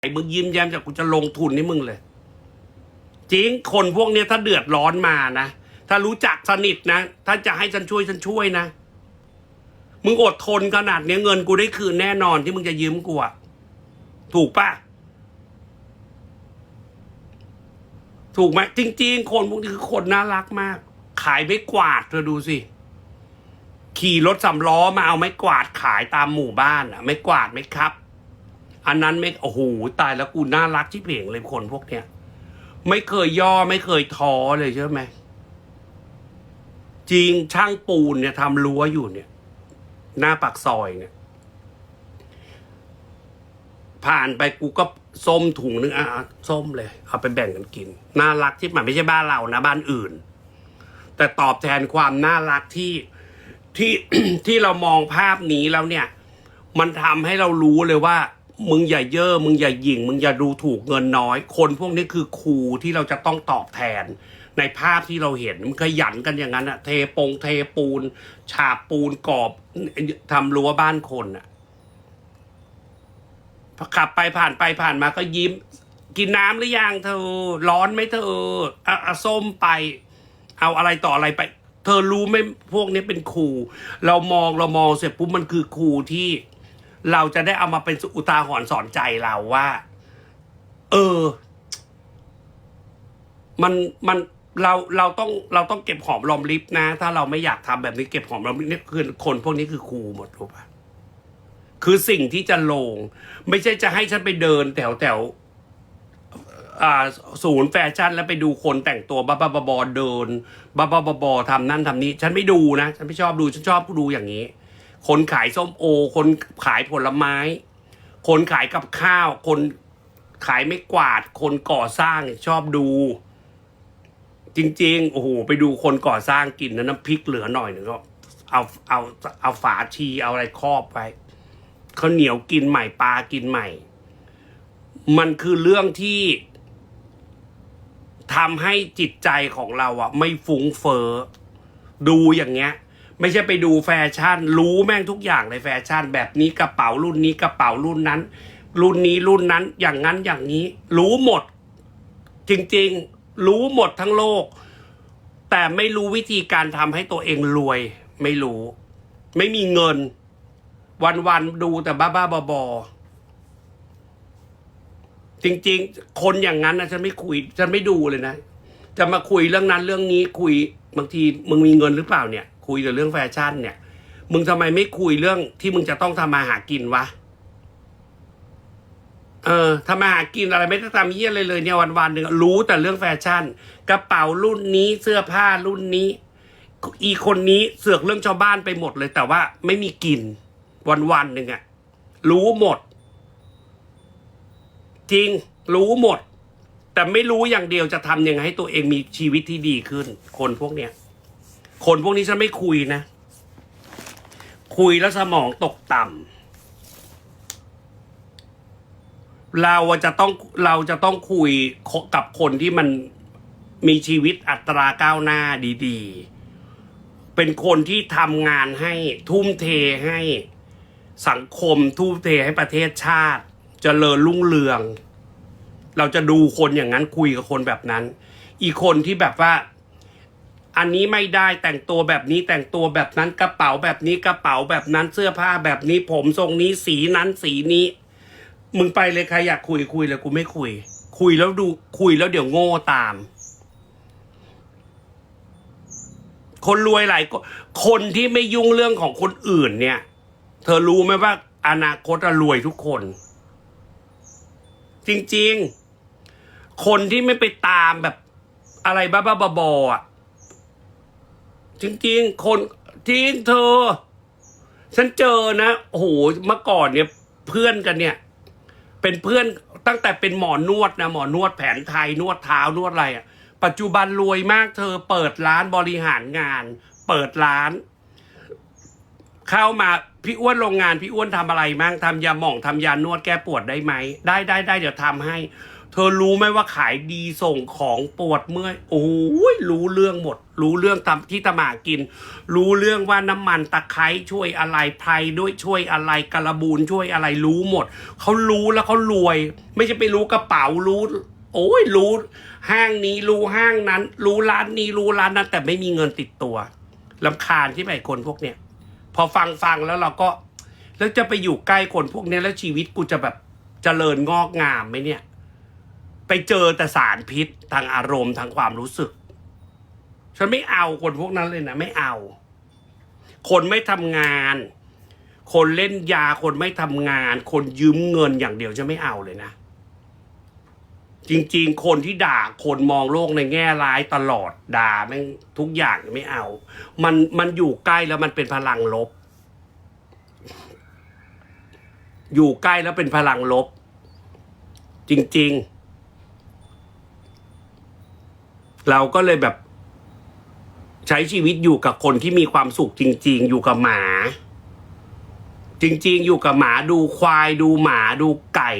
ไอ้มึงยิ้มแย้มจากกูจะลงทุนให้มึงเลย จริงคนพวกเนี้ยถ้าเดือดร้อนมานะ ถ้ารู้จักสนิทนะ ถ้าจะให้ฉันช่วยฉันช่วยนะ มึงอดทนขนาดเนี้ยเงินกูได้คืนแน่นอนที่มึงจะยืมกูอะถูกปะถูกไหมจริง ๆ คนพวกนี้คือคนน่ารักมาก ขายไม่กวาดเธอดูสิ ขี่รถสำล้อมาเอาไม้กวาดขายตามหมู่บ้านอะไม่กวาดไหมครับ อันนั้นไม่โอ้โหตายแล้วกูน่ารักที่เพ่งเลยคนพวกเนี้ยไม่เคยย่อไม่เคยท้อเลยใช่ไหมจริงช่างปูนเนี่ยทำรั้วอยู่เนี่ย หน้าปากซอยเนี่ย ผ่านไปกูก็ส้มถุงนึงอะอะส้มเลย เอาไปแบ่งกันกิน น่ารักที่มันไม่ใช่บ้านเรานะบ้านอื่น แต่ตอบแทนความน่ารักที่ที่ที่เรามองภาพนี้แล้วเนี่ย มันทำให้เรารู้เลยว่า มึงอย่าเย่อมึงอย่าหยิ่ง มึงอย่าดูถูกเงินน้อย คนพวกนี้คือครูที่เราจะต้องตอบแทน ในภาพที่เราเห็นมันขยันกันอย่างนั้นอะเทปงเทปูน ฉาบปูนกรอบทำรั้วบ้านคนอะขับไปผ่านไปผ่านมาก็ยิ้ม กินน้ำหรือยังเธอ ร้อนไหมเธออาเอาส้มไป เอาอะไรต่ออะไรไป เธอรู้ไหมพวกนี้เป็นครูเรามองเรามองเสร็จปุ๊บมันคือครูที่ เราจะได้เอามาเป็นอุทาหรณ์สอนใจเราว่า เออ มันมันเราเราต้องเราต้องเก็บหอมรอมริบนะ ถ้าเราไม่อยากทำแบบนี้เก็บหอมรอมริบนี่คือคนพวกนี้คือครูหมดรู้ปะคือสิ่งที่จะลง ไม่ใช่จะให้ฉันไปเดินแถวแถวศูนย์แฟชั่นแล้วไปดูคนแต่งตัวบ้าบ้าบอเดินบ้าบ้าบอทำนั่นทำนี้ ฉันไม่ดูนะ ฉันไม่ชอบดู ฉันชอบดูอย่างนี้ คนขายส้มโอ คนขายผลไม้ คนขายกับข้าว คนขายไม่กวาด คนก่อสร้างชอบดู จริง ๆ โอ้โห ไปดูคนก่อสร้างกินนะน้ำพริกเหลือหน่อยหนึ่งก็เอาเอาเอาฝาชีเอาอะไรครอบไปข้าวเหนียวกินใหม่ปลากินใหม่ มันคือเรื่องที่ทำให้จิตใจของเราอะไม่ฟุ้งเฟอ้อดูอย่างเงี้ย ไม่ใช่ไปดูแฟชั่น รู้แม่งทุกอย่างในแฟชั่น แบบนี้กระเป๋ารุ่นนี้กระเป๋ารุ่นนั้น รุ่นนี้รุ่นนั้นอย่างนั้นอย่างนี้ รู้หมด จริงๆ รู้หมดทั้งโลก แต่ไม่รู้วิธีการทำให้ตัวเองรวย ไม่รู้ ไม่มีเงิน วันๆดูแต่บ้าๆบอๆจริงๆ คนอย่างนั้นนะฉันไม่คุยฉันไม่ดูเลยนะ จะมาคุยเรื่องนั้นเรื่องนี้คุยบางทีมึงมีเงินหรือเปล่าเนี่ย คุยแต่เรื่องแฟชั่นเนี่ย มึงทำไมไม่คุยเรื่องที่มึงจะต้องทำมาหากินวะ เออทำมาหากินอะไรไม่ต้องทำเยี่ยอะไรเลยเนี่ยวันวันหนึ่งรู้แต่เรื่องแฟชั่น กระเป๋ารุ่นนี้เสื้อผ้ารุ่นนี้ อีคนนี้เสือกเรื่องชาวบ้านไปหมดเลยแต่ว่าไม่มีกิน วันวันหนึ่งอะรู้หมด จริง รู้หมด แต่ไม่รู้อย่างเดียวจะทำยังไงให้ตัวเองมีชีวิตที่ดีขึ้น คนพวกเนี้ย คนพวกนี้ฉันไม่คุยนะ คุยแล้วสมองตกต่ำเราจะต้องเราจะต้องคุยกับคนที่มันมีชีวิตอัตราก้าวหน้าดีๆ เป็นคนที่ทำงานให้ทุ่มเทให้สังคมทุ่มเทให้ประเทศชาติจเจริญรุ่งเรือง เราจะดูคนอย่างนั้นคุยกับคนแบบนั้น อีกคนที่แบบว่า อันนี้ไม่ได้แต่งตัวแบบนี้แต่งตัวแบบนั้นกระเป๋าแบบนี้กระเป๋าแบบนั้นเสื้อผ้าแบบนี้ผมทรงนี้สีนั้นสีนี้ มึงไปเลยใครอยากคุยคุยเลยกูไม่คุย คุยแล้วดูคุยแล้วเดี๋ยวโง่ตาม คนรวยหลายคนที่ไม่ยุ่งเรื่องของคนอื่นเนี่ย เธอรู้ไหมว่า อนาคตรวยทุกคน จริง ๆ คนที่ไม่ไปตามแบบอะไรบ้าๆบอๆอะ จริงๆ คนจริงเธอ ฉันเจอนะโอ้โหเมื่อก่อนเนี่ยเพื่อนกันเนี่ย เป็นเพื่อนตั้งแต่เป็นหมอนวดนะหมอนวดแผนไทยนวดเท้านวดอะไรอะ่ะ ปัจจุบันรวยมากเธอ เปิดร้านบริหารงาน เปิดร้าน เข้ามาพี่อ้วนโรงงานพี่อ้วนทำอะไรมั่งทำยาหม่องทำยานวดแก้ปวดได้ไหมได้ได้ได้เดี๋ยวทำให้ ธธอรู้ไหมว่าขายดีส่งของปวดเมื่อยโอ้ยรู้เรื่องหมด รู้เรื่องตามที่ตมากิน รู้เรื่องว่าน้ำมันตะไคร้ช่วยอะไรไพรด้วยช่วยอะไรกระบูนช่วยอะไรรู้หมดเขารู้แล้วเขารวย ไม่ใช่ไปรู้กระเป๋ารู้ โอ้ยรู้ ห้างนี้รู้ห้างนั้น รู้ร้านนี้รู้ร้านนั้น แต่ไม่มีเงินติดตัวลำคาญที่ไปคนพวกเนี้ยพอฟังฟังแล้วเราก็ แล้วจะไปอยู่ใกล้คนพวกเนี้ยแล้วชีวิตกูจะแบบเจริญงอกงามไหมเนี่ย ไปเจอแต่สารพิษทางอารมณ์ทางความรู้สึก ฉันไม่เอาคนพวกนั้นเลยนะ ไม่เอา คนไม่ทำงาน คนเล่นยาคนไม่ทำงาน คนยืมเงินอย่างเดียวจะไม่เอาเลยนะ จริง ๆ คนที่ด่าคนมองโลกในแง่ร้ายตลอดด่าแม่งทุกอย่างไม่เอา มันมันอยู่ใกล้แล้วมันเป็นพลังลบ อยู่ใกล้แล้วเป็นพลังลบ จริง ๆ เราก็เลยแบบใช้ชีวิตอยู่กับคนที่มีความสุขจริง ๆ อยู่กับหมา จริง ๆ อยู่กับหมาดูควายดูหมาดูไก่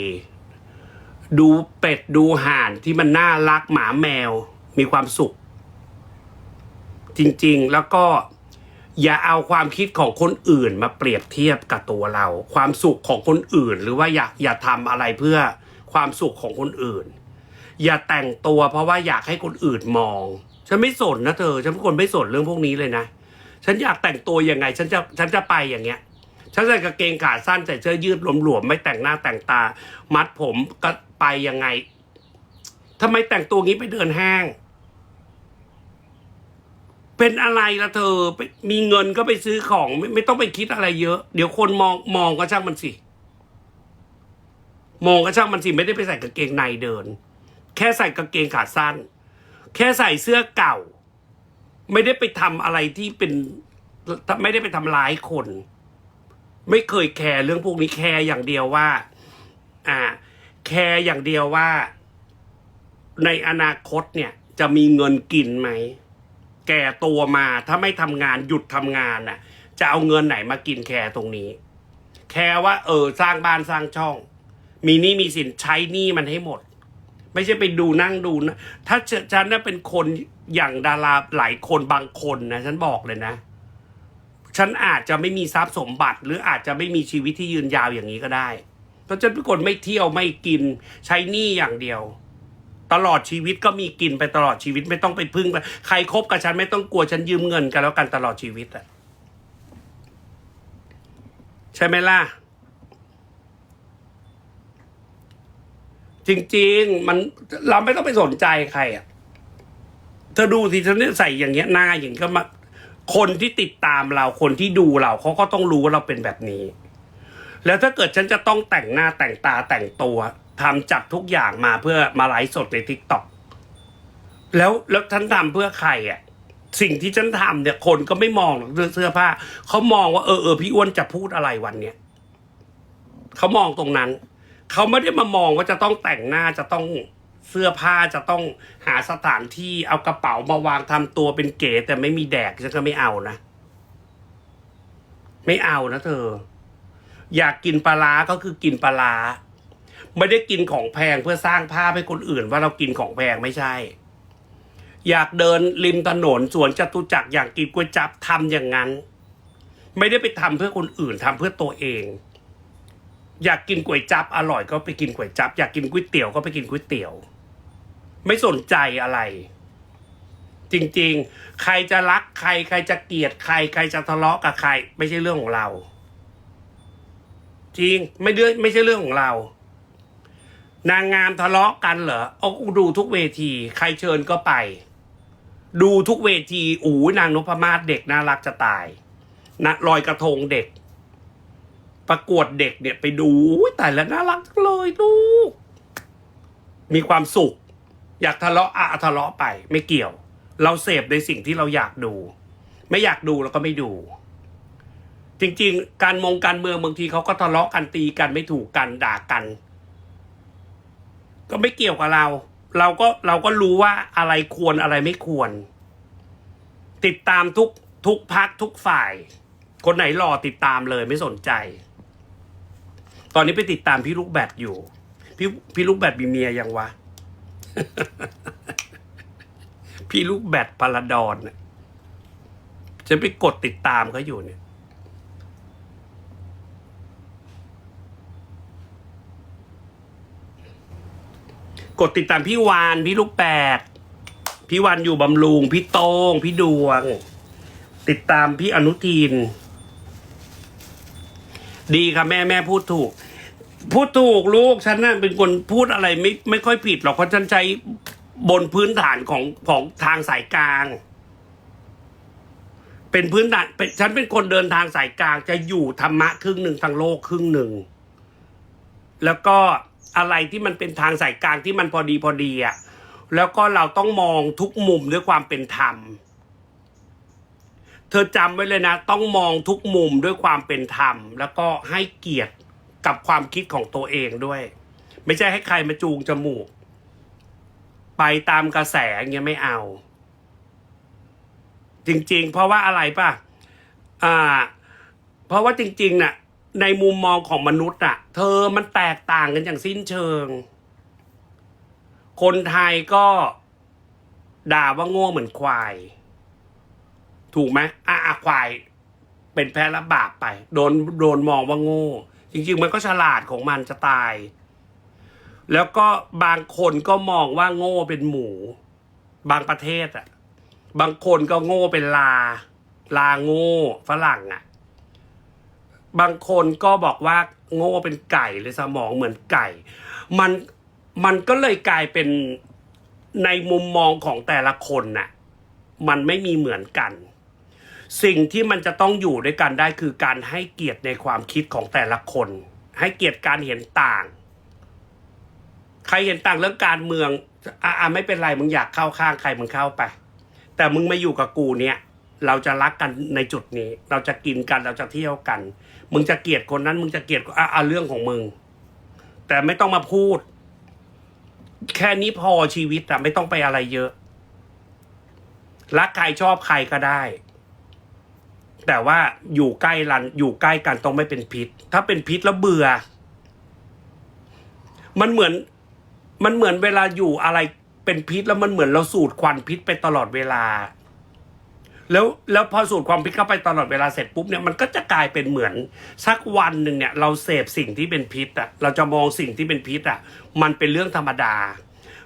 ดูเป็ดดูห่านที่มันน่ารักหมาแมวมีความสุข จริง ๆ แล้วก็อย่าเอาความคิดของคนอื่นมาเปรียบเทียบกับตัวเรา ความสุขของคนอื่น หรือว่าอย่าอย่าทำอะไรเพื่อความสุขของคนอื่น อย่าแต่งตัวเพราะว่าอยากให้คนอื่นมอง ฉันไม่สนนะเธอ ฉันเป็นคนไม่สนเรื่องพวกนี้เลยนะ ฉันอยากแต่งตัวยังไง ฉันจะฉันจะไปอย่างเงี้ย ฉันใส่กางเกงขาสั้นใส่เสื้อยืดหลวมๆไม่แต่งหน้าแต่งตา มัดผมก็ไปยังไงทำไมแต่งตัวงี้ไปเดินห้าง เป็นอะไรละเธอไปมีเงินก็ไปซื้อของไม่ไม่ต้องไปคิดอะไรเยอะ เดี๋ยวคนมองมองก็ช่างมันสิมองก็ช่างมันสิไม่ได้ไปใส่กางเกงในเดิน แค่ใส่กางเกงขาสั้น แค่ใส่เสื้อเก่า ไม่ได้ไปทำอะไรที่เป็นไม่ได้ไปทำร้ายคน ไม่เคยแคร์เรื่องพวกนี้แคร์อย่างเดียวว่า อ่า แคร์อย่างเดียวว่า ในอนาคตเนี่ย จะมีเงินกินไหมแก่ตัวมาถ้าไม่ทำงานหยุดทำงานน่ะ จะเอาเงินไหนมากินแคร์ตรงนี้ แคร์ว่า เออ สร้างบ้านสร้างช่อง มีหนี้มีสินใช้หนี้มันให้หมด ไม่ใช่ไปดูนั่งดูนะถ้าฉันน่ะเป็นคนอย่างดาราหลายคนบางคนนะฉันบอกเลยนะ ฉันอาจจะไม่มีทรัพย์สมบัติ หรืออาจจะไม่มีชีวิตที่ยืนยาวอย่างนี้ก็ได้เพราะฉันเป็นคนไม่เที่ยวไม่กินใช้หนี้อย่างเดียวตลอดชีวิตก็มีกินไปตลอดชีวิตไม่ต้องไปพึ่งใครคบกับฉันไม่ต้องกลัวฉันยืมเงินกันแล้วกันตลอดชีวิตอะใช่ไหมล่ะ จริง ๆ มันเราไม่ต้องไปสนใจใครอะเธอดูสิฉันเนี่ยใส่อย่างเงี้ยหน้าอย่างก็มา คนที่ติดตามเราคนที่ดูเราเขาก็ต้องรู้ว่าเราเป็นแบบนี้ แล้วถ้าเกิดฉันจะต้องแต่งหน้าแต่งตาแต่งตัวทำจัดทุกอย่างมาเพื่อมาไลฟ์สดในทิกตอกแล้วแล้วฉันทำเพื่อใครอะสิ่งที่ฉันทำเนี่ย คนก็ไม่มองหรอกเรื่องเสื้อผ้าเขามองว่าเออเออพี่อ้วนจะพูดอะไรวันเนี้ยเขามองตรงนั้น เขาไม่ได้มามองว่าจะต้องแต่งหน้าจะต้องเสื้อผ้าจะต้องหาสถานที่เอากระเป๋ามาวางทำตัวเป็นเก๋แต่ไม่มีแดกฉันก็ไม่เอานะ ไม่เอานะเธอ อยากกินปลาร้าก็คือกินปลาร้าไม่ได้กินของแพงเพื่อสร้างภาพให้คนอื่น ว่าเรากินของแพงไม่ใช่ อยากเดินริมถนนสวนจตุจักรอยากกินก๋วยจั๊บทำอย่างนั้น ไม่ได้ไปทำเพื่อคนอื่นทำเพื่อตัวเอง อยากกินก๋วยจับอร่อยก็ไปกินก๋วยจับ อยากกินก๋วยเตี๋ยวก็ไปกินก๋วยเตี๋ยว ไม่สนใจอะไร จริงๆ ใครจะรักใคร ใครจะเกลียดใคร ใครจะทะเลาะกับใคร ไม่ใช่เรื่องของเรา จริงไม่เรื่องไม่ใช่เรื่องของเรา นางงามทะเลาะกันเหรอเอาดูทุกเวที ใครเชิญก็ไป ดูทุกเวที อู๋นางนพมาศเด็กน่ารักจะตายนะลอยกระทงเด็ก ประกวดเด็กเนี่ยไปดูแต่ละน่ารักจังเลยลูก มีความสุข อยากทะเลาะอะทะเลาะไป ไม่เกี่ยว เราเสพในสิ่งที่เราอยากดู ไม่อยากดูเราก็ไม่ดู จริงๆ การมงการเมืองบางทีเขาก็ทะเลาะกันตีกันไม่ถูกกันด่ากัน ก็ไม่เกี่ยวกับเรา เราก็เราก็รู้ว่าอะไรควรอะไรไม่ควร ติดตามทุกทุกพักทุกฝ่าย คนไหนรอติดตามเลยไม่สนใจ ตอนนี้ไปติดตามพี่ลูกแบดอยู่ พี่พี่ลูกแบดมีเมียยังวะ พี่ลูกแบดพาราดอนเนี่ยฉันไปกดติดตามเขาอยู่เนี่ยกดติดตามพี่วาน พี่ลูกแปด พี่วันอยู่บำรุง พี่โต้งพี่ดวง ติดตามพี่อนุทิน ดีค่ะแม่แม่พูดถูก พูดถูกลูกฉันน่ะเป็นคนพูดอะไรไม่ไม่ค่อยผิดหรอกเพราะฉันใช้บนพื้นฐานของของทางสายกลาง เป็นพื้นฐานเป็นฉันเป็นคนเดินทางสายกลาง จะอยู่ธรรมะครึ่งหนึ่งทางโลกครึ่งหนึ่งแล้วก็อะไรที่มันเป็นทางสายกลางที่มันพอดีพอดีอะแล้วก็เราต้องมองทุกมุมด้วยความเป็นธรรม เธอจำไว้เลยนะ ต้องมองทุกมุมด้วยความเป็นธรรม แล้วก็ให้เกียรติกับความคิดของตัวเองด้วย ไม่ใช่ให้ใครมาจูงจมูก ไปตามกระแสเงี้ยไม่เอา จริง ๆ เพราะว่าอะไรป่ะอ่า เพราะว่าจริงๆน่ะ ในมุมมองของมนุษย์อะ เธอมันแตกต่างกันอย่างสิ้นเชิง คนไทยก็ด่าว่าโง่เหมือนควาย ถูกไหมอะอะควาย เป็นแพ้และบาปไป โดนโดนมองว่าโง่ จริง ๆ มันก็ฉลาดของมันจะตาย แล้วก็บางคนก็มองว่าโง่เป็นหมู บางประเทศอะบางคนก็โง่เป็นลา ลาโง่ฝรั่งอะบางคนก็บอกว่าโง่เป็นไก่เลยสมองเหมือนไก่ มันมันก็เลยกลายเป็นในมุมมองของแต่ละคนน่ะ มันไม่มีเหมือนกัน สิ่งที่มันจะต้องอยู่ด้วยกันได้คือการให้เกียรติในความคิดของแต่ละคน ให้เกียรติการเห็นต่าง ใครเห็นต่างเรื่องการเมืองอะอะไม่เป็นไรมึงอยากเข้าข้างใครมึงเข้าไป แต่มึงมาอยู่กับกูเนี่ย เราจะรักกันในจุดนี้ เราจะกินกันเราจะเที่ยวกัน มึงจะเกลียดคนนั้น มึงจะเกลียดอะอะเรื่องของมึง แต่ไม่ต้องมาพูด แค่นี้พอชีวิตอะไม่ต้องไปอะไรเยอะรักใครชอบใครก็ได้ แต่ว่าอยู่ใกล้รันอยู่ใกล้กันต้องไม่เป็นพิษ ถ้าเป็นพิษแล้วเบื่อ มันเหมือน มันเหมือนเวลาอยู่อะไรเป็นพิษแล้วมันเหมือนเราสูดควันพิษไปตลอดเวลา แล้วแล้วพอสูดความพิษเข้าไปตลอดเวลาเสร็จปุ๊บเนี่ยมันก็จะกลายเป็นเหมือนสักวันหนึ่งเนี่ย เราเสพสิ่งที่เป็นพิษอะเราจะมองสิ่งที่เป็นพิษอะมันเป็นเรื่องธรรมดา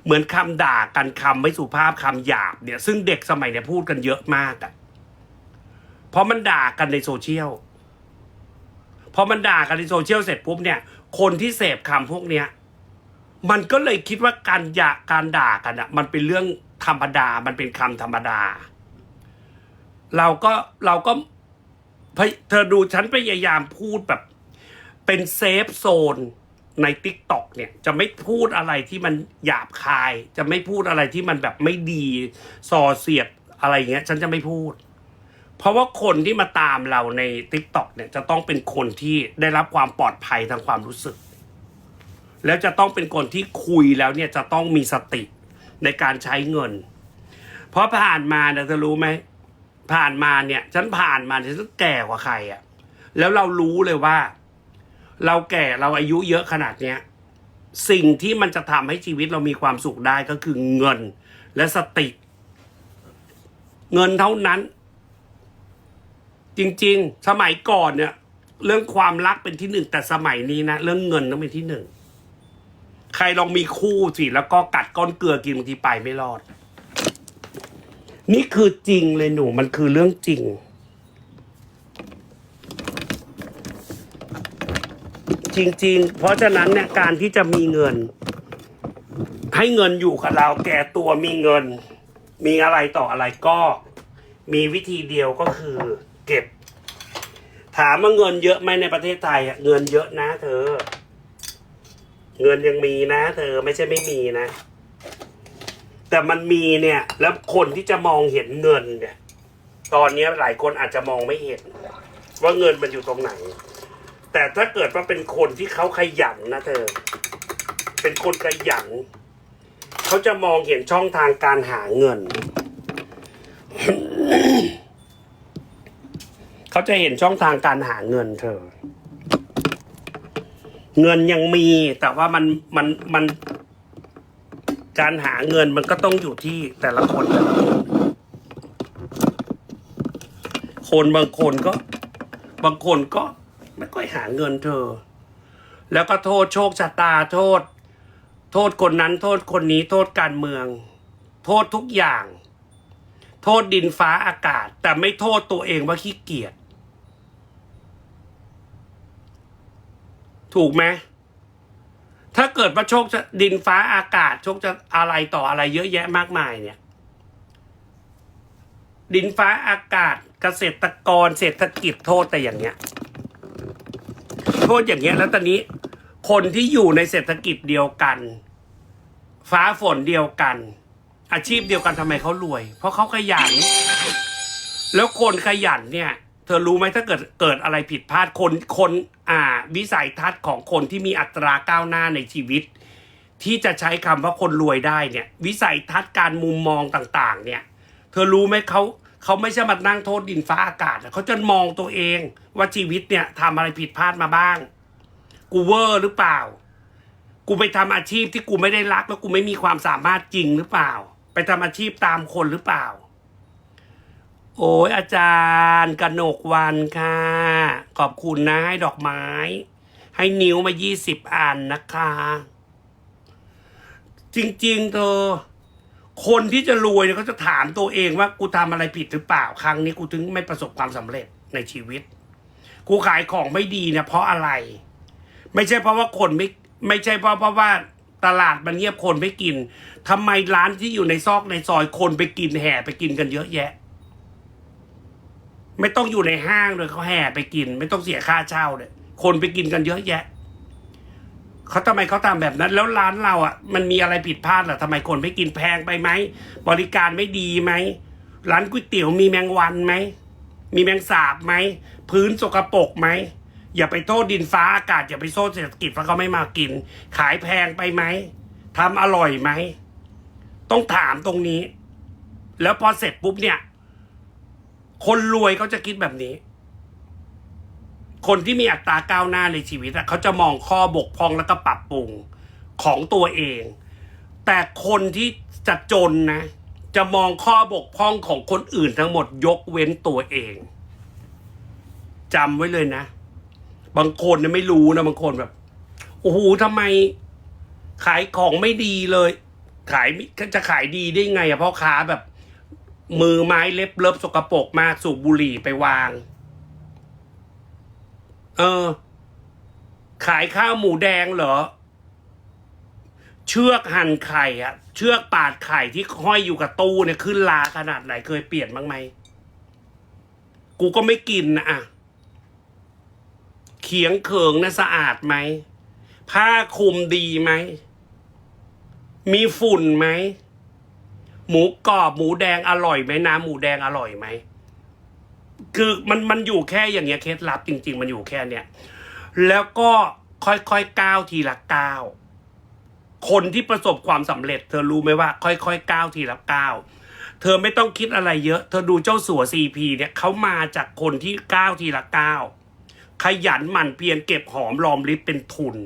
เหมือนคำด่ากันคำไม่สุภาพคำหยาบเนี่ย ซึ่งเด็กสมัยเนี่ยพูดกันเยอะมากอะ เพราะมันด่ากันในโซเชียลพอมันด่ากันในโซเชียลเสร็จปุ๊บเนี่ย คนที่เสพคำพวกเนี้ยมันก็เลยคิดว่าการหยาการด่ากันอะมันเป็นเรื่องธรรมดา มันเป็นคำธรรมดา เราก็เราก็เธอดูฉันพยายามพูดแบบ เป็นเซฟโซนในติ๊กต็อกเนี่ย จะไม่พูดอะไรที่มันหยาบคาย จะไม่พูดอะไรที่มันแบบไม่ดีส่อเสียดอะไรเงี้ย ฉันจะไม่พูด เพราะว่าคนที่มาตามเราในติ๊กต็อกเนี่ยจะต้องเป็นคนที่ได้รับความปลอดภัยทางความรู้สึก แล้วจะต้องเป็นคนที่คุยแล้วเนี่ยจะต้องมีสติในการใช้เงิน เพราะผ่านมาเนี่ยจะรู้ไหมผ่านมาเนี่ย ฉันผ่านมาฉันแก่กว่าใครอะ่ะ แล้วเรารู้เลยว่า เราแก่เราอายุเยอะขนาดเนี้ยสิ่งที่มันจะทำให้ชีวิตเรามีความสุขได้ก็คือเงินและสติ เงินเท่านั้น จริง ๆ สมัยก่อนเนี่ย เรื่องความรักเป็นที่หนึ่งแต่สมัยนี้นะเรื่องเงินต้องเป็นที่หนึ่งใครลองมีคู่สิแล้วก็กัดก้อนเกลือกินบางทีไปไม่รอด นี่คือจริงเลยหนูมันคือเรื่องจริง จริง ๆ เพราะฉะนั้นเนี่ยการที่จะมีเงิน ให้เงินอยู่กับเราแก่ตัวมีเงิน มีอะไรต่ออะไรก็ มีวิธีเดียวก็คือ ก็บ ถามว่าเงินเยอะไหมในประเทศไทยอะเงินเยอะนะเธอ เงินยังมีนะ เธอไม่ใช่ไม่มีนะ แต่มันมีเนี่ย แล้วคนที่จะมองเห็นเงินเนี่ย ตอนนี้หลายคนอาจจะมองไม่เห็น ว่าเงินมันอยู่ตรงไหน แต่ถ้าเกิดว่าเป็นคนที่เขาขยันนะเธอ เป็นคนขยันเขาจะมองเห็นช่องทางการหาเงิน เขาจะเห็นช่องทางการหาเงินเธอ เงินยังมี แต่ว่ามันมันมัน การหาเงินมันก็ต้องอยู่ที่แต่ละคนแต่ละคนคนบางคนก็ บางคนก็ไม่ค่อยหาเงินเธอ แล้วก็โทษโชคชะตาโทษ โทษคนนั้น โทษคนนี้โทษการเมือง โทษทุกอย่าง โทษดินฟ้าอากาศ แต่ไม่โทษตัวเองว่าขี้เกียจ ถูกไหมถ้าเกิดว่าโชคจะดินฟ้าอากาศ โชคจะอะไรต่ออะไรเยอะแยะมากมายเนี่ย ดินฟ้าอากาศเกษตรกรเศรษฐกิจโทษแต่อย่างเงี้ย โทษอย่างเงี้ย แล้วตอนนี้ คนที่อยู่ในเศรษฐกิจเดียวกัน ฟ้าฝนเดียวกัน อาชีพเดียวกันทำไมเขารวย เพราะเขาขยัน แล้วคนขยันเนี่ย เธอรู้ไหมถ้าเกิดเกิดอะไรผิดพลาดคนคนอ่า วิสัยทัศน์ของคนที่มีอัตราก้าวหน้าในชีวิต ที่จะใช้คำว่าคนรวยได้เนี่ย วิสัยทัศน์การมุมมองต่างๆ เนี่ย เธอรู้ไหมเขาเขาไม่ใช่มานั่งโทษดินฟ้าอากาศอะเขาจะมองตัวเองว่าชีวิตเนี่ยทำอะไรผิดพลาดมาบ้าง กูเวอร์หรือเปล่า กูไปทำอาชีพที่กูไม่ได้รักแล้วกูไม่มีความสามารถจริงหรือเปล่า ไปทำอาชีพตามคนหรือเปล่า โอ้ยอาจารย์กนกวันค่ะ ขอบคุณนะให้ดอกไม้ ให้นิ้วมายี่สิบอันนะคะ จริง ๆ เธอ คนที่จะรวยเนี่ยเขาจะถามตัวเองว่ากูทำอะไรผิดหรือเปล่า ครั้งนี้กูถึงไม่ประสบความสำเร็จในชีวิต กูขายของไม่ดีเนี่ยเพราะอะไร ไม่ใช่เพราะว่าคนไม่ไม่ใช่เพราะเพราะว่าตลาดมันเงียบคนไม่กินทำไมร้านที่อยู่ในซอกในซอยคนไปกินแห่ไปกินกันเยอะแยะ ไม่ต้องอยู่ในห้างเลยเขาแห่ไปกิน ไม่ต้องเสียค่าเช่าเลยคนไปกินกันเยอะแยะเขาทำไมเขาทำแบบนั้น แล้วร้านเราอะ มันมีอะไรผิดพลาดหรอทำไมคนไม่กินแพงไปไหมบริการไม่ดีไหมร้านก๋วยเตี๋ยวมีแมงวันไหมมีแมงสาบไหมพื้นสกปรกไหมอย่าไปโทษดินฟ้าอากาศ อย่าไปโทษเศรษฐกิจเพราะเขาไม่มากิน ขายแพงไปไหมทำอร่อยไหมต้องถามตรงนี้ แล้วพอเสร็จปุ๊บเนี่ย คนรวยเขาจะคิดแบบนี้ คนที่มีอัตราก้าวหน้าในชีวิตอะเขาจะมองข้อบกพร่องแล้วก็ปรับปรุงของตัวเอง แต่คนที่จะจนนะ จะมองข้อบกพร่องของคนอื่นทั้งหมดยกเว้นตัวเองจำไว้เลยนะ บางคนเนี่ยไม่รู้นะบางคนแบบโอ้โหทำไมขายของไม่ดีเลย ขายจะขายดีได้ไงอะเพราะค้าแบบ มือไม้เล็บเล็บสกปรกมากสูบบุหรี่ไปวาง เออ ขายข้าวหมูแดงเหรอ เชือกหั่นไข่อะเชือกปาดไข่ที่ห้อยอยู่กับตู้เนี่ยขึ้นลาขนาดไหนเคยเปลี่ยนบ้างไหม กูก็ไม่กินนะอะเขียงเขิงนะสะอาดไหม ผ้าคลุมดีไหม มีฝุ่นไหม หมูกรอบหมูแดงอร่อยไหมน้ำหมูแดงอร่อยไหมคือมันมันอยู่แค่อย่างเงี้ยเคล็ดลับจริง ๆ มันอยู่แค่เนี้ยแล้วก็ค่อยๆก้าวทีละก้าวคนที่ประสบความสำเร็จ เธอรู้ไหมว่า ค่อยๆก้าวทีละก้าวเธอไม่ต้องคิดอะไรเยอะ เธอดูเจ้าสัวซีพีเนี่ยเขามาจากคนที่ก้าวทีละก้าวขยันหมั่นเพียรเก็บหอมรอมริบเป็นทุน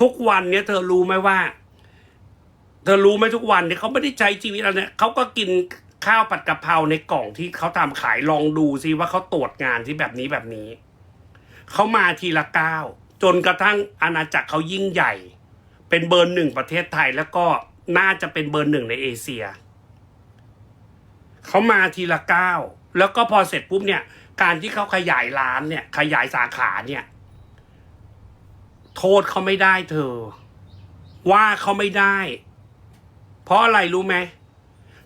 ทุกวันเนี้ยเธอรู้ไหมว่า ธอรู้ไหมทุกวันเนี่ยเขาไม่ได้ใช้ชีวิตอะไรเนี่ยเขาก็กินข้าวผัดกะเพราในกล่องที่เขาทำขายลองดูซิว่าเขาตรวจงานที่แบบนี้แบบนี้ เขามาทีละก้าวจนกระทั่งอาณาจักรเขายิ่งใหญ่ เป็นเบอร์หนึ่งประเทศไทยแล้วก็น่าจะเป็นเบอร์หนึ่งในเอเชีย เขามาทีละก้าวแล้วก็พอเสร็จปุ๊บเนี่ย การที่เขาขยายร้านเนี่ย ขยายสาขาเนี่ย โทษเขาไม่ได้เธอ ว่าเขาไม่ได้ เพราะอะไรรู้ไหม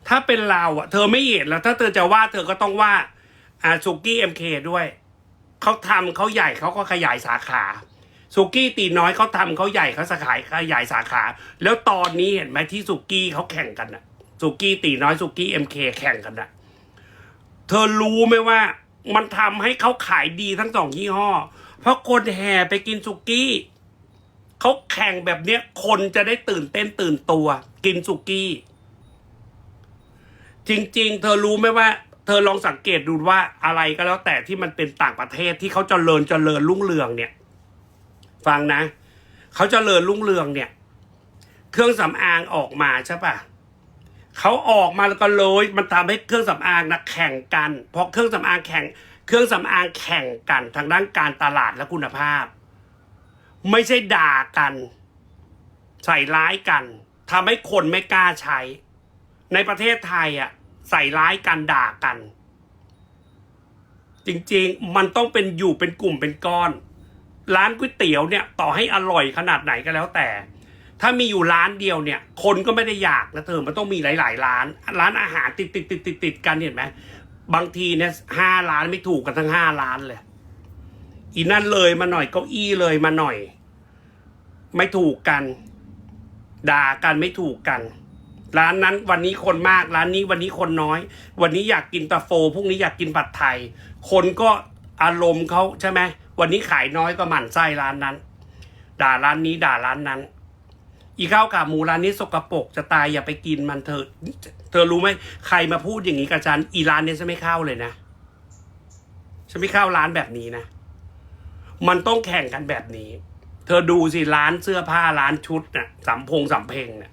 ถ้าเป็นเราอะเธอไม่เห็นแล้ว ถ้าเธอจะว่าเธอก็ต้องว่าอ่าสุกี้เอ็มเคด้วยเขาทำเขาใหญ่เขาก็ขยายสาขาสุกี้ตีน้อยเขาทำเขาใหญ่เขาสาขาขยายสาขา แล้วตอนนี้เห็นไหมที่สุกี้เขาแข่งกันน่ะสุกี้ตีน้อยสุกี้เอ็มเคแข่งกันน่ะเธอรู้ไหมว่ามันทำให้เขาขายดีทั้งสองยี่ห้อ เพราะคนแห่ไปกินสุกี้ เขาแข่งแบบเนี้ย คนจะได้ตื่นเต้นตื่นตัว กินสุกี้ จริง ๆ เธอรู้ไหมว่า เธอลองสังเกตดูว่าอะไรก็แล้วแต่ที่มันเป็นต่างประเทศที่เขาเจริญเจริญรุ่งเรืองเนี่ย ฟังนะเขาเจริญรุ่งเรืองเนี่ย เครื่องสำอางออกมาใช่ปะเขาออกมาแล้วก็เลยมันทำให้เครื่องสำอางนะแข่งกันเพราะเครื่องสำอางแข่ง เครื่องสำอางแข่งกันทางด้านการตลาดและคุณภาพ ไม่ใช่ด่ากัน ใส่ร้ายกันทำให้คนไม่กล้าใช้ ในประเทศไทยอะ ใส่ร้ายกันด่ากัน จริงๆ มันต้องเป็นอยู่เป็นกลุ่มเป็นก้อน ร้านก๋วยเตี๋ยวเนี่ย ต่อให้อร่อยขนาดไหนก็แล้วแต่ ถ้ามีอยู่ร้านเดียวเนี่ย คนก็ไม่ได้อยากนะเธอมันต้องมีหลาย ๆ ร้าน ร้านอาหารติดติดติดติดติดกันเห็นไหมบางทีเนี่ยห้าร้านไม่ถูกกันทั้งห้าร้านเลย อีนั่นเลยมาหน่อยเก้าอี้เลยมาหน่อย ไม่ถูกกัน ด่ากันไม่ถูกกัน ร้านนั้นวันนี้คนมาก ร้านนี้วันนี้คนน้อย วันนี้อยากกินตาโฟพรุ่งนี้อยากกินผัดไทย คนก็อารมณ์เขาใช่ไหมวันนี้ขายน้อยก็หมั่นไส้ร้านนั้น ด่าร้านนี้ด่าร้านนั้น อีข้าวขาหมูร้านนี้สกปรกจะตายอย่าไปกินมันเถอเธอรู้ไหมใครมาพูดอย่างนี้กับฉันอีร้านนี้ฉันไม่เข้าเลยนะฉันไม่เข้าร้านแบบนี้นะ มันต้องแข่งกันแบบนี้ เธอดูสิร้านเสื้อผ้าร้านชุดน่ะสำพงสำเพงเนี่ย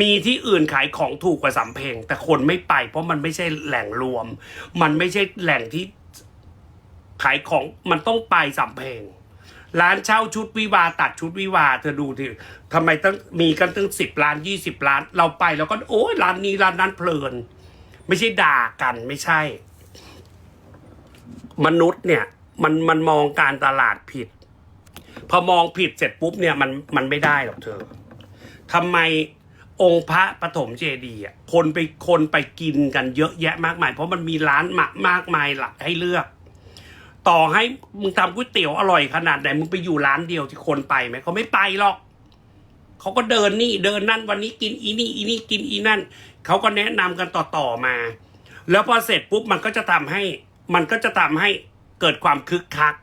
มีที่อื่นขายของถูกกว่าสำเพงแต่คนไม่ไป เพราะมันไม่ใช่แหล่งรวม มันไม่ใช่แหล่งที่ขายของมันต้องไปสำเพงร้านเช่าชุดวิวาตัดชุดวิวาเธอดูทีทำไมต้องมีกันตั้งสิบล้านยี่สิบล้าน เราไปแล้วก็โอ้ยร้านนี้ร้านนั้นเพลิน ไม่ใช่ด่ากันไม่ใช่ มนุษย์เนี่ย มันมันมองการตลาดผิด พอมองผิดเสร็จปุ๊บเนี่ยมันมันไม่ได้หรอกเธอทำไมองค์พระปฐมเจดีย์อะคนไปคนไปกินกันเยอะแยะมากมาย เพราะมันมีร้านมากมากมายหลักให้เลือก ต่อให้มึงทำก๋วยเตี๋ยวอร่อยขนาดไหนมึงไปอยู่ร้านเดียวที่คนไปไหมเขาไม่ไปหรอกเขาก็เดินนี่เดินนั่นวันนี้กินอีนี่อีนี่กินอีนั่นเขาก็แนะนำกันต่อๆมา แล้วพอเสร็จปุ๊บมันก็จะทำให้ มันก็จะทำให้ เกิดความคึกคัก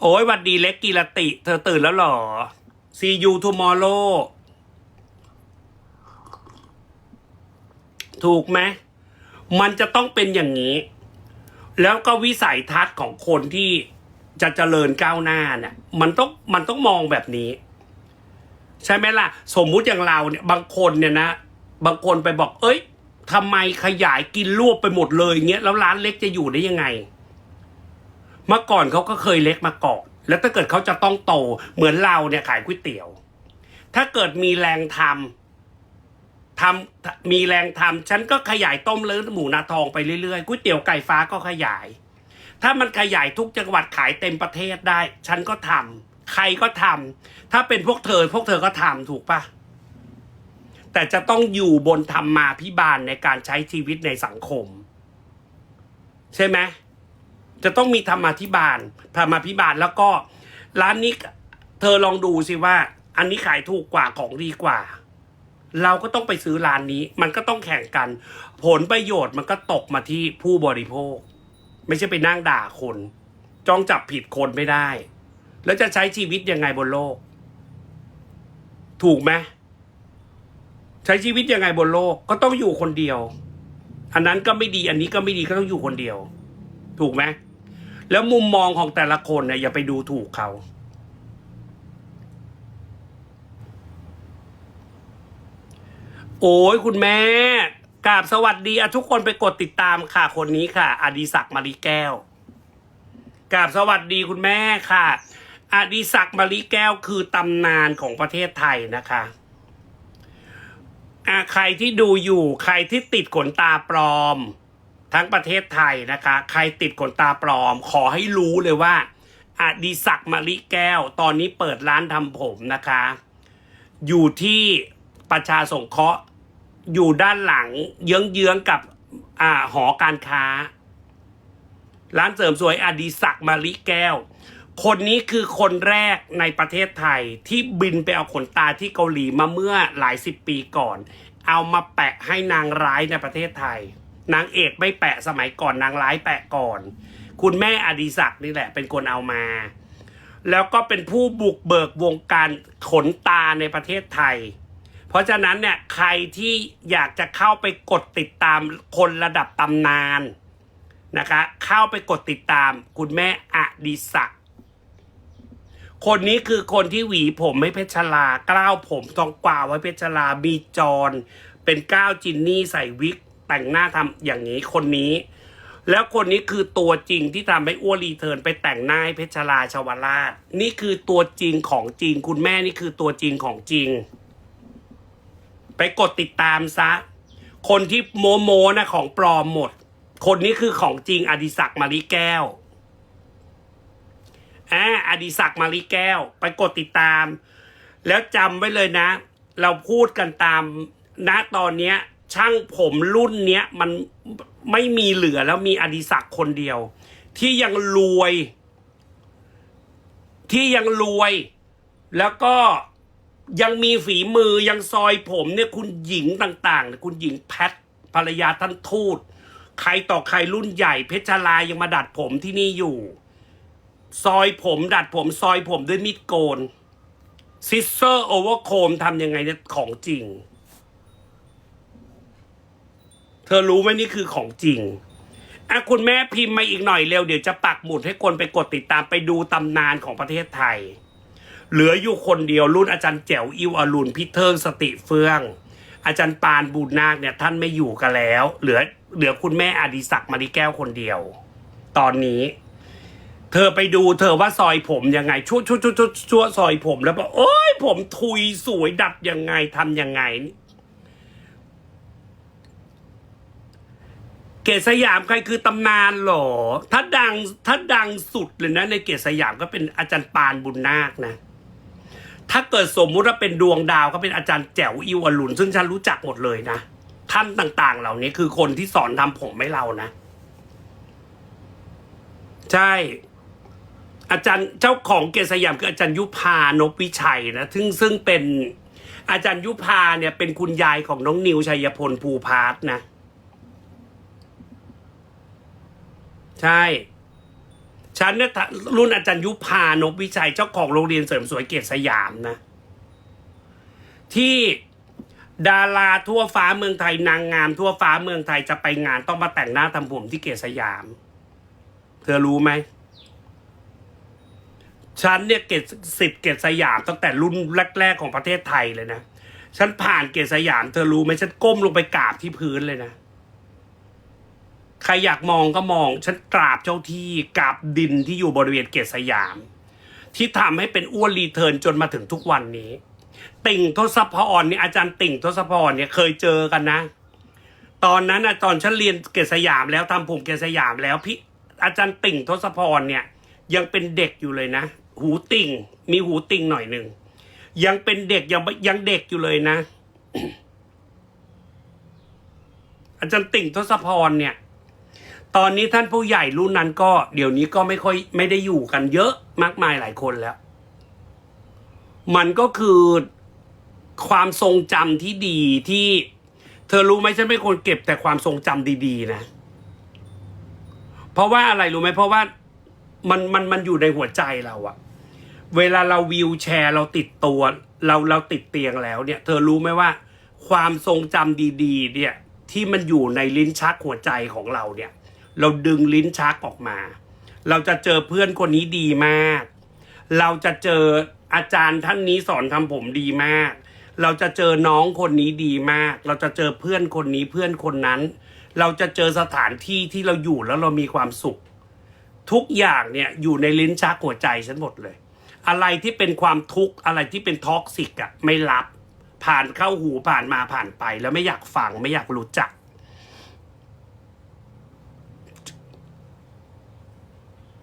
โอ้ยหวัดดีเล็กกีรติ เธอตื่นแล้วหรอ see you tomorrow ถูกไหม มันจะต้องเป็นอย่างนี้ แล้วก็วิสัยทัศน์ของคนที่จะเจริญก้าวหน้าเนี่ย มันต้องมันต้องมองแบบนี้ ใช่ไหมล่ะ สมมุติอย่างเราเนี่ย บางคนเนี่ยนะ บางคนไปบอก เอ้ย ทำไมขยายกินรวบไปหมดเลยเงี้ยแล้วร้านเล็กจะอยู่ได้ยังไง เมื่อก่อนเขาก็เคยเล็กมาก่อนแล้วถ้าเกิดเขาจะต้องโตเหมือนเราเนี่ยขายก๋วยเตี๋ยว ถ้าเกิดมีแรงทำทำมีแรงทำฉันก็ขยายต้มเลือหมูนาทองไปเรื่อยๆก๋วยเตี๋ยวไก่ฟ้าก็ขยาย ถ้ามันขยายทุกจังหวัดขายเต็มประเทศได้ ฉันก็ทำใครก็ทำถ้าเป็นพวกเธอพวกเธอก็ทำถูกปะ แต่จะต้องอยู่บนธรรมาพิบาลในการใช้ชีวิตในสังคม ใช่ไหมจะต้องมีธรรมาธิบาลธรรมาภิบาลแล้วก็ร้านนี้เธอลองดูสิว่า อันนี้ขายถูกกว่าของดีกว่า เราก็ต้องไปซื้อร้านนี้ มันก็ต้องแข่งกัน ผลประโยชน์มันก็ตกมาที่ผู้บริโภค ไม่ใช่ไปนั่งด่าคน จ้องจับผิดคนไม่ได้ แล้วจะใช้ชีวิตยังไงบนโลก ถูกไหม ใช้ชีวิตยังไงบนโลกก็ต้องอยู่คนเดียว อันนั้นก็ไม่ดีอันนี้ก็ไม่ดีก็ต้องอยู่คนเดียว ถูกไหมแล้วมุมมองของแต่ละคนเนี่ยอย่าไปดูถูกเขาโอ้ยคุณแม่กราบสวัสดีอะทุกคนไปกดติดตามค่ะคนนี้ค่ะ อดีศักดิ์มารีแก้วกราบสวัสดีคุณแม่ค่ะ อดีศักดิ์มารีแก้วคือตำนานของประเทศไทยนะคะ อะใครที่ดูอยู่ ใครที่ติดขนตาปลอม ทั้งประเทศไทยนะคะ ใครติดขนตาปลอม ขอให้รู้เลยว่าอดีศักดิ์มาริแก้ว ตอนนี้เปิดร้านทำผมนะคะ อยู่ที่ประชาสงเคราะห์อยู่ด้านหลัง เยื้องๆกับอ่าหอการค้า ร้านเสริมสวยอดีศักดิ์มาริแก้ว คนนี้คือคนแรกในประเทศไทยที่บินไปเอาขนตาที่เกาหลีมาเมื่อหลายสิบปีก่อน เอามาแปะให้นางร้ายในประเทศไทย นางเอกไม่แปะสมัยก่อนนางร้ายแปะก่อน คุณแม่อดีศักดิ์นี่แหละเป็นคนเอามา แล้วก็เป็นผู้บุกเบิกวงการขนตาในประเทศไทย เพราะฉะนั้นเนี่ยใครที่อยากจะเข้าไปกดติดตามคนระดับตำนานนะคะ เข้าไปกดติดตามคุณแม่อดีศักดิ คนนี้คือคนที่หวีผมให้เพชรลา กล้าวผมทองกวาไว้เพชรลามีจรเป็นก้าวจินนี่ใส่วิก แต่งหน้าทำอย่างนี้คนนี้ แล้วคนนี้คือตัวจริงที่ทำให้อ้วนรีเทิร์นไปแต่งหน้าให้เพชรลาชวราช นี่คือตัวจริงของจริง คุณแม่นี่คือตัวจริงของจริง ไปกดติดตามซะ คนที่โมโมนะของปลอมหมด คนนี้คือของจริงอดิศักดิ์มาริแก้ว อ่าอดิศักดิ์มาริแก้ว ไปกดติดตาม แล้วจำไว้เลยนะ เราพูดกันตามณตอนเนี้ย ช่างผมรุ่นเนี้ยมันไม่มีเหลือแล้วมีอดิศักดิ์คนเดียว ที่ยังรวย ที่ยังรวย แล้วก็ยังมีฝีมือยังซอยผมเนี่ยคุณหญิงต่างๆ คุณหญิงแพทภรรยาท่านทูต ใครต่อใครรุ่นใหญ่เพชรลายังมาดัดผมที่นี่อยู่ ซอยผม ดัดผม ซอยผมด้วยมีดโกนซิสเซอร์โอเวอร์โคมทำยังไงเนี่ยของจริง เธอรู้ไหมนี่คือของจริงอะคุณแม่พิมพ์มาอีกหน่อยเร็ว เดี๋ยวจะปักหมุดให้คนไปกดติดตามไปดูตำนานของประเทศไทย เหลืออยู่คนเดียวรุ่นอาจารย์แจ๋วอิวอรุณพี่เทิงสติเฟื่อง อาจารย์ปานบุญนาคเนี่ย ท่านไม่อยู่กันแล้ว เหลือเหลือคุณแม่อดิศักดิ์มาริแก้วคนเดียว ตอนนี้ เธอไปดูเธอว่าซอยผมยังไงชั่วชั่วชั่วชั่วชั่วซอยผมแล้วบอกโอ้ยผมทุยสวยดัดยังไงทำยังไง เกศสยามใครคือตำนานหรอ ถ้าดังถ้าดังสุดเลยนะ ในเกศสยามก็เป็นอาจารย์ปานบุญนาคนะ ถ้าเกิดสมมุติว่าเป็นดวงดาวก็เป็นอาจารย์แจ๋วอิวอรุณซึ่งฉันรู้จักหมดเลยนะท่านต่าง ๆ เหล่านี้คือคนที่สอนทำผมให้เรานะ ใช่ อาจารย์เจ้าของเกศสยามคืออาจารย์ยุพานพวิชัยนะซึ่งซึ่งเป็นอาจารย์ยุพาเนี่ยเป็นคุณยายของน้องนิวชัยพลภูพาร์ทนะ ใช่ ฉันเนี่ยรุ่นอาจารย์ยุพานพวิชัยเจ้าของโรงเรียนเสริมสวยเกศสยามนะ ที่ดาราทั่วฟ้าเมืองไทยนางงามทั่วฟ้าเมืองไทยจะไปงานต้องมาแต่งหน้าทำผมที่เกศสยาม เธอรู้ไหม ฉันเนี่ยเกตสิบเกตสยามตั้งแต่รุ่นแรก ๆ ของประเทศไทยเลยนะ ฉันผ่านเกตสยามเธอรู้ไหมฉันก้มลงไปกราบที่พื้นเลยนะ ใครอยากมองก็มอง ฉันกราบเจ้าที่กราบดินที่อยู่บริเวณเกตสยาม ที่ทำให้เป็นอ้วนรีเทิร์นจนมาถึงทุกวันนี้ ติ่งทศพรเนี่ยอาจารย์ติ่งทศพรเนี่ยเคยเจอกันนะ ตอนนั้นนะตอนฉันเรียนเกตสยามแล้วทำผมเกตสยามแล้วพี่อาจารย์ติ่งทศพรเนี่ย ยังเป็นเด็กอยู่เลยนะ หูติ่ง มีหูติ่งหน่อยหนึ่ง ยังเป็นเด็กยังยังเด็กอยู่เลยนะ อาจารย์ติ่งทศพรเนี่ย ตอนนี้ท่านผู้ใหญ่รุ่นนั้นก็ เดี๋ยวนี้ก็ไม่ค่อยไม่ได้อยู่กันเยอะมากมายหลายคนแล้ว มันก็คือความทรงจำที่ดีที่ เธอรู้ไหมฉันเป็นคนเก็บแต่ความทรงจำดี ๆ นะ เพราะว่าอะไรรู้ไหมเพราะว่ามันมันมันอยู่ในหัวใจเราอะ เวลาเราวิวแชร์เราติดตัว เราเราติดเตียงแล้วเนี่ย เธอรู้ไหมว่า ความทรงจำดีๆ เนี่ยที่มันอยู่ในลิ้นชักหัวใจของเราเนี่ย เราดึงลิ้นชักออกมา เราจะเจอเพื่อนคนนี้ดีมาก เราจะเจออาจารย์ท่านนี้สอนทำผมดีมาก เราจะเจอน้องคนนี้ดีมาก เราจะเจอเพื่อนคนนี้เพื่อนคนนั้น เราจะเจอสถานที่ที่เราอยู่แล้วเรามีความสุข ทุกอย่างเนี่ยอยู่ในลิ้นชักหัวใจฉันหมดเลย อะไรที่เป็นความทุกข์อะไรที่เป็นท็อกซิกอะไม่รับ ผ่านเข้าหูผ่านมาผ่านไป แล้วไม่อยากฟังไม่อยากรู้จัก